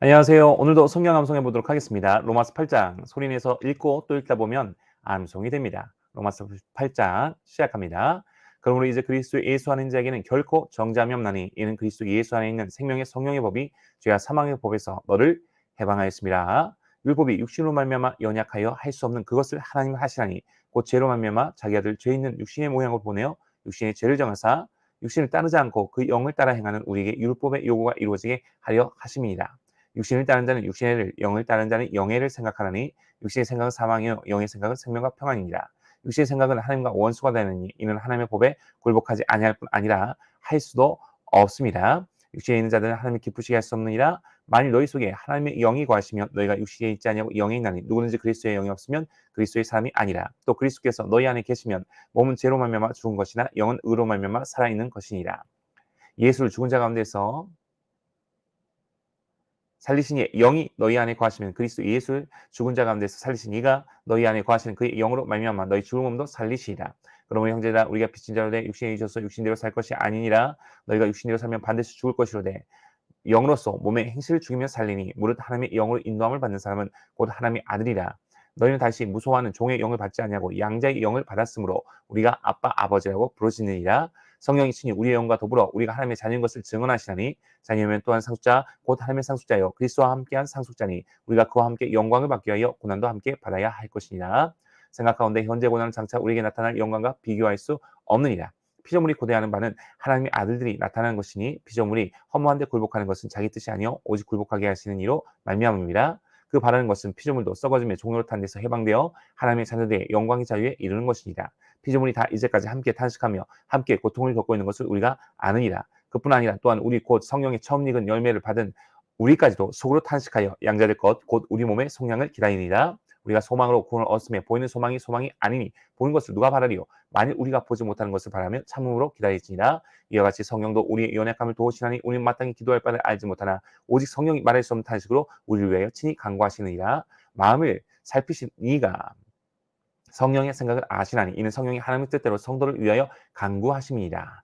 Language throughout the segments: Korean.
안녕하세요. 오늘도 성경 암송해 보도록 하겠습니다. 로마서 8장 소리내서 읽고 또 읽다 보면 암송이 됩니다. 로마서 8장 시작합니다. 그러므로 이제 그리스도 예수 있는 자에게는 결코 정죄함이 없나니 이는 그리스도 예수 안에 있는 생명의 성령의 법이 죄와 사망의 법에서 너를 해방하였습니다. 율법이 육신으로 말미암아 연약하여 할 수 없는 그것을 하나님 하시나니 곧 죄로 말미암아 자기 아들 죄 있는 육신의 모양을 보내어 육신의 죄를 정하사 육신을 따르지 않고 그 영을 따라 행하는 우리에게 율법의 요구가 이루어지게 하려 하심이니라. 육신을 따른 자는 육신의 영을 따른 자는 영예를 생각하나니 육신의 생각은 사망이요 영의 생각은 생명과 평안이니라. 육신의 생각은 하나님과 원수가 되느니 이는 하나님의 법에 굴복하지 아니할 뿐 아니라 할 수도 없습니다. 육신에 있는 자들은 하나님을 기쁘시게 할 수 없느니라. 만일 너희 속에 하나님의 영이 거하시면 너희가 육신에 있지 아니하고 영에 있나니 누구든지 그리스도의 영이 없으면 그리스도의 사람이 아니라. 또 그리스도께서 너희 안에 계시면 몸은 죄로 말미암아 죽은 것이나 영은 의로 말미암아 살아 있는 것이니라. 예수를 죽은 자 가운데서 살리신 이 영이 너희 안에 거하시면 그리스도 예수를 죽은 자 가운데서 살리신 이가 너희 안에 거하시는 그의 영으로 말미암아 너희 죽은 몸도 살리시리라. 그러므로 형제라 우리가 빚진 자로 돼 육신에 있어서 육신대로 살 것이 아니니라 너희가 육신대로 살면 반드시 죽을 것이로되 영으로서 몸의 행실을 죽이며 살리니 무릇 하나님의 영으로 인도함을 받는 사람은 곧 하나님의 아들이라. 너희는 다시 무소하는 종의 영을 받지 아니하고 양자의 영을 받았으므로 우리가 아빠 아버지라고 부르시느니라. 성령이 친히 우리의 영과 더불어 우리가 하나님의 자녀인 것을 증언하시나니 자녀면 또한 상속자 곧 하나님의 상속자여 그리스도와 함께한 상속자니 우리가 그와 함께 영광을 받기 위하여 고난도 함께 받아야 할 것이니라. 생각 가운데 현재 고난은 장차 우리에게 나타날 영광과 비교할 수 없느니라. 피조물이 고대하는 바는 하나님의 아들들이 나타나는 것이니 피조물이 허무한데 굴복하는 것은 자기 뜻이 아니요 오직 굴복하게 하시는 이로 말미암음이라. 그 바라는 것은 피조물도 썩어짐의 종로를 탄 데서 해방되어 하나님의 자녀들의 영광의 자유에 이르는 것이니라. 피조물이 다 이제까지 함께 탄식하며 함께 고통을 겪고 있는 것을 우리가 아느니라. 그뿐 아니라 또한 우리 곧 성령의 처음 익은 열매를 받은 우리까지도 속으로 탄식하여 양자될 것 곧 우리 몸의 속량을 기다리니라. 우리가 소망으로 구원을 얻음에 보이는 소망이 소망이 아니니 보는 것을 누가 바라리요? 만일 우리가 보지 못하는 것을 바라며 참음으로 기다리지니라. 이와 같이 성령도 우리의 연약함을 도우시나니 우리는 마땅히 기도할 바를 알지 못하나 오직 성령이 말할 수 없는 탄식으로 우리를 위하여 친히 간구하시느니라. 마음을 살피신 이가 성령의 생각을 아시나니 이는 성령이 하나님의 뜻대로 성도를 위하여 간구하심이니라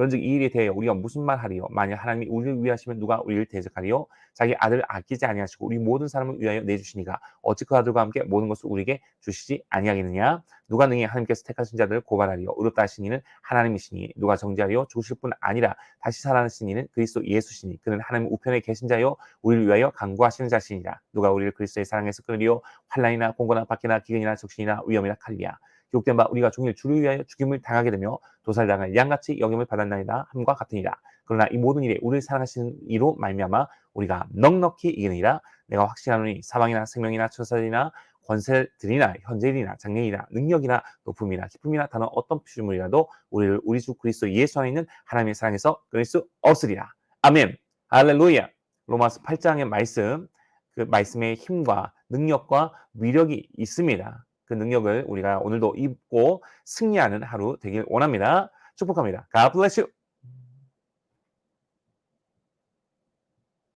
그런즉 이 일에 대하여 우리가 무슨 말 하리요? 만일 하나님이 우리를 위하시면 누가 우리를 대적하리요? 자기 아들을 아끼지 아니하시고 우리 모든 사람을 위하여 내주시니가 어찌 그 아들과 함께 모든 것을 우리에게 주시지 아니하겠느냐? 누가 능히 하나님께서 택하신 자들을 고발하리요? 의롭다 하신 이는 하나님이시니 누가 정죄하리요? 죽으실 뿐 아니라 다시 살아나신 이는 그리스도 예수시니 그는 하나님 우편에 계신 자요 우리를 위하여 간구하시는 자신이라 누가 우리를 그리스도의 사랑에서 끌리요 환란이나 공고나 박해나 기근이나 적신이나 위험이나 칼리야 기록된 바 우리가 종일 주를 위하여 죽임을 당하게 되며 도살당할 양같이 영임을 받았나이다 함과 같으니라. 그러나 이 모든 일에 우리를 사랑하시는 이로 말미암아 우리가 넉넉히 이기느니라. 내가 확신하노니 사망이나 생명이나 천사들이나 권세들이나 현재일이나 장래이나 능력이나 높음이나 기쁨이나 단어 어떤 피조물이라도 우리를 우리 주 그리스도 예수 안에 있는 하나님의 사랑에서 끊을 수 없으리라. 아멘. 할렐루야. 로마서 8장의 말씀, 그 말씀의 힘과 능력과 위력이 있습니다. 그 능력을 우리가 오늘도 입고 승리하는 하루 되길 원합니다. 축복합니다. God bless you.